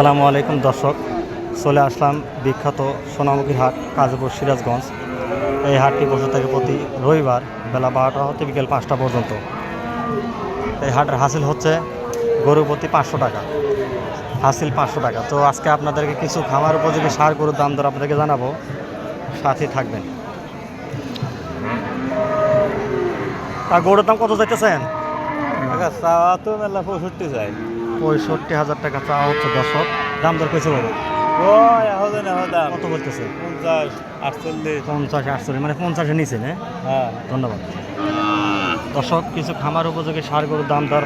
আসসালামু আলাইকুম দর্শক, চলে আসলাম বিখ্যাত সোনামুখীর হাট, কাজীপুর সিরাজগঞ্জ। এই হাটটি বসে থাকে প্রতি রবিবার বেলা বারোটা হতে বিকেল পাঁচটা পর্যন্ত। এই হাটের হাসিল হচ্ছে গরু প্রতি পাঁচশো টাকা। হাসিল পাঁচশো টাকা। তো আজকে আপনাদেরকে কিছু খামার উপযোগী সার, গরুর দাম দর আপনাদেরকে জানাব। সাথে থাকবেন। আর গরুর দাম কত যাইতেছেন মেলা পঁয়ষট্টি যায় পঁয়ষট্টি হাজার টাকা চাওয়া হচ্ছে দর্শক। দাম দর বলো এখন দাম। কত বলতেছে? পঞ্চাশ আটচল্লিশ। পঞ্চাশ আটচল্লিশ মানে পঞ্চাশের নিচে না? হ্যাঁ। ধন্যবাদ। দর্শক কিছু খামার উপযোগী সার গরুর দাম দর?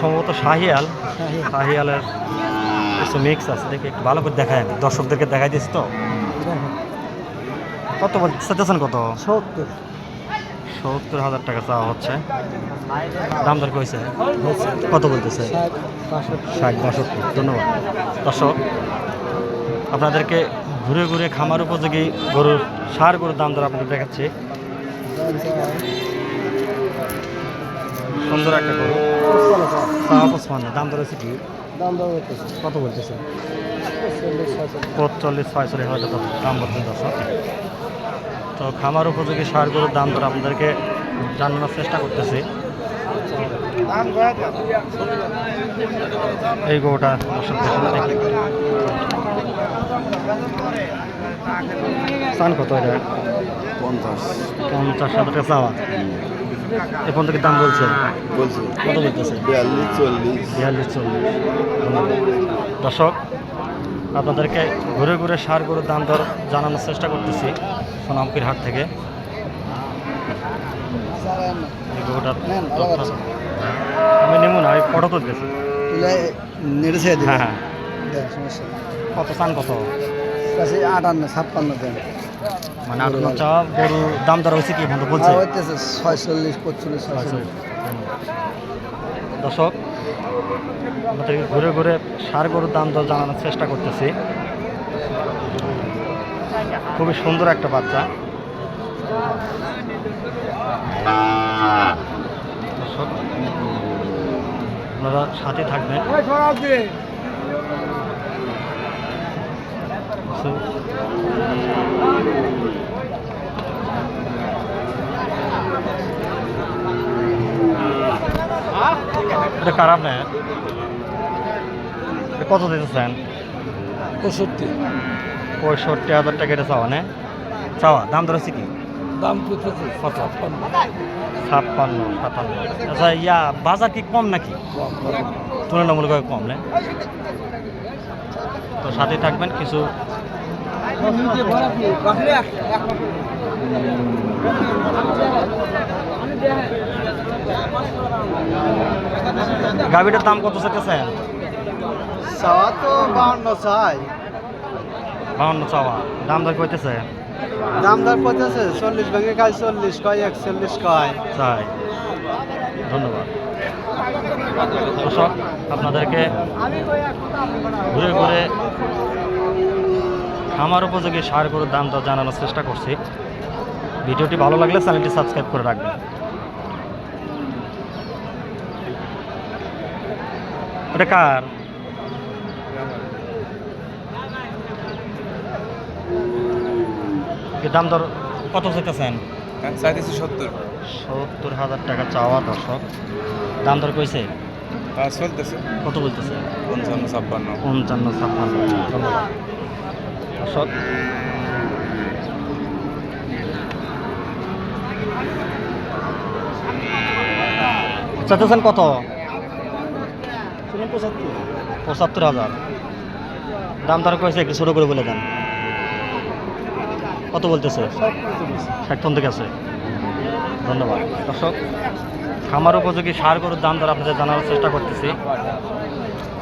সম্ভবত শাহিয়াল। শাহিয়ালের কিছু মিক্স আছে দেখি একটু ভালো করে দেখায় আমি। দর্শকদেরকে দেখাই দিচ্ছি তো? কত বলতেছেন কত? সত্তর। সত্তর হাজার টাকা চাওয়া হচ্ছে। দাম দর কইছে? কত বলতেছে? ষাট, বাষট্টি। ধন্যবাদ। দর্শক, আপনাদেরকে ঘুরে ঘুরে খামার উপযোগী গরুর সার গরুর দাম দর আপনাদের দেখাচ্ছি। সুন্দর একটা গরু। পঁচপান্ন দাম দর হচ্ছে কি? কত বলতেছে? পঁচল্লিশ ছয়চল্লিশ হয়তো দাম বলছেন দর্শক। তো খামার উপযোগী সার গরুর দাম দর আপনাদেরকে জানানোর চেষ্টা করতেছি। এই গরুটা দেখি। চান কত এটা? পঞ্চাশ। পঞ্চাশ হাজার টাকা চাওয়া। এ পর্যন্ত কি দাম বলছে? বলছি। কত বলতেছে? বিয়াল্লিশ চল্লিশ। বিয়াল্লিশ চল্লিশ। দর্শক আপনাদেরকে ঘুরে ঘুরে সার গরুর দাম দর জানানোর চেষ্টা করতেছি সোনামপুর হাট থেকে। আমি নেব না আমি ফটো নেড়ে ছেড়ে হ্যাঁ হ্যাঁ। কত চান কত? আটান্ন ছাপ্পান্ন মানে গরু দাম দর হয়েছে কি বলছে? ছয়চল্লিশ। ছয়চল্লিশ। দর্শক আমাদেরকে ঘুরে ঘুরে সার গরুর দাম দর জানানোর চেষ্টা করতেছি। খুবই সুন্দর একটা বাচ্চা। আপনারা সাথে থাকবেন। এটা খারাপ না কত দিতেছেন? পঁয়ষট্টি। পঁয়ষট্টি হাজার টাকা এটা চাওয়া না? চাওয়া দাম ধরেছে কি? দাম ছাপ্পান্ন ছাপ্পান্ন সাতান্ন। আচ্ছা ইয়া বাজার কি কম নাকি? তুলনামূলকভাবে কম না? তো সাথে থাকবেন কিছু গাভীটার দাম কত চাইতেছেন? চাওয়া তো বাউন্ন চাই। বাউন্ন চাওয়া। দাম দর কইতেছে? দাম দর করতেছে চল্লিশ ভেঙে কয় চল্লিশ কয় একচল্লিশ কয়। চাই। ধন্যবাদ। দর্শক আপনাদেরকে ঘুরে ঘুরে খামার উপযোগী সার গরুর দাম দর জানানোর চেষ্টা করছি। ভিডিওটি ভালো লাগলে চ্যানেলটি সাবস্ক্রাইব করে রাখবেন। এটা কার? দাম দর কত চাইতেছেন? চাইতেছি সত্তর। সত্তর হাজার টাকা চাওয়া দর্শক। দাম দর কইছে? চলতেছে। কত বলতেছে? পঞ্চান্ন ছাপ্পান্ন। পঞ্চান্ন ছাপ্পান্ন। দর্শক। চাইতেছেন কত? পঁচাত্তর। পঁচাত্তর হাজার। দাম দর কয়েছে একটু ছোটো করে বলে দেন। কত বলতেছে? ষাট পর্যন্ত গেছে। ধন্যবাদ। দর্শক খামার উপযোগী সার গরুর দাম দর আপনাদের জানার চেষ্টা করতেছি।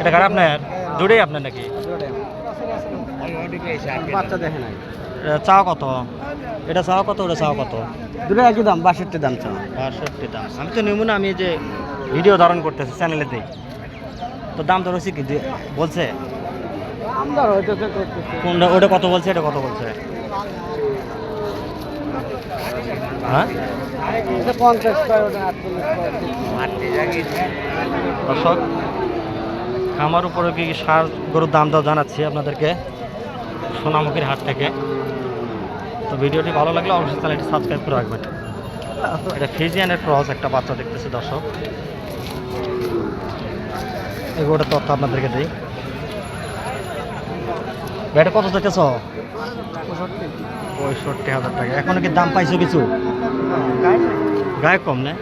এটা কার আপনার? জুড়েই আপনার নাকি? বাচ্চা দেখে নাই। এটা চাও কত? এটা চাও কত ওটা চাও কত? দুটো একই দাম বাষট্টি দাম চাও বাষট্টি দাম। আমি তো নেব না আমি যে ভিডিও ধারণ করতেছি চ্যানেলে দিই। তো দাম তো রয়েছে কি? বলছে? কোনটা ওটা কত বলছে এটা কত বলছে? হ্যাঁ? দর্শক খামার উপরে কি সার গরুর দাম দাও জানাচ্ছি আপনাদেরকে সোনামুখীর হাট থেকে। তো ভিডিওটি ভালো লাগলে অবশ্যই চ্যানেলটি সাবস্ক্রাইব করে রাখবেন। এটা ফিজিয়ানের ক্রস একটা বাচ্চা দেখতেছি দর্শক। এই গরুটার তথ্য আপনাদেরকে দিই। এটা কত চাইতেছ? পঁয়ষট্টি হাজার টাকা। এখনও কি দাম পাইছো কিছু? গায়ে কম নে?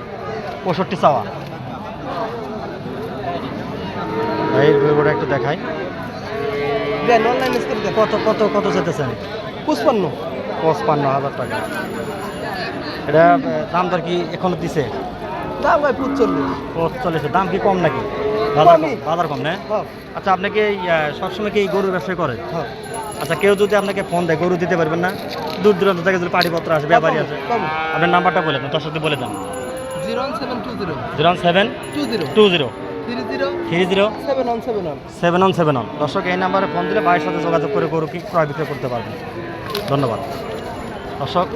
পঁয়ষট্টি চাওয়া। এই গরুটা একটু দেখাই। কত কত কত যেতেছেন পুষ্পান্ন পঁচপান্ন হাজার টাকা। এটা দাম দর কি এখনও দিছে? দাম ভাই পুচল্লিশ পঁচল্লিশ দাম কি কম নাকি? বাজার কম। বাজার কম না? আচ্ছা আপনি কি এই, আহ, সবসময় কি এই গরুর ব্যবসা করেন? হ্যাঁ। আচ্ছা কেউ যদি আপনাকে ফোন দেয় গরু দিতে পারবেন না? দূর দূরান্ত থেকে যদি পাটিপত্র আসে ব্যাপারী আছে আপনার নাম্বারটা বলে দেন দশ বলে দেন। Zero seven two zero. Zero seven two zero. Two zero. Three zero. Seven one seven one. দর্শক এই নাম্বারে ফোন দিলে ভাইয়ের সাথে যোগাযোগ করে গরু কি ক্রয় বিক্রয় করতে পারবেন। ধন্যবাদ। দর্শক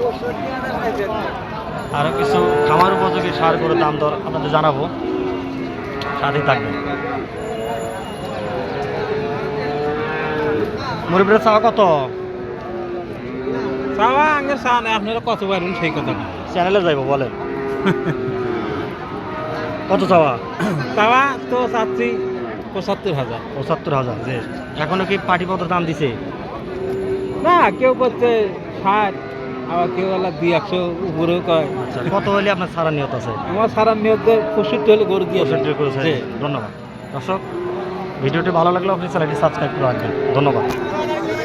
আরও কিছু খামার উপযোগী সার গরুর দাম দর আপনাদের জানাব। সাথেই থাকবেন। মুরব্বীর চাওয়া কত? চাওয়া আগে চান আপনারা কত পারবেন সেই কথা চ্যানেলে যাইব বলেন। কত চাওয়া? চাওয়া তো চাচ্ছি পঁচাত্তর হাজার। পঁচাত্তর হাজার যে এখনও কি পাটিপত্র দাম দিছে? না কেউ করছে ষাট। আবার কেউ আবার দুই একশো উপরেও কয়। আচ্ছা কত হলে আপনার সারা নিয়ত আছে? আমার সারা নিয়ত পঁয়ষট্টি হলে গরু দিয়ে পঁয়ষট্টি করেছে ধন্যবাদ। দর্শক ভিডিওটি ভালো লাগলে আপনি চ্যানেলটি সাবস্ক্রাইব করে রাখবেন। ধন্যবাদ।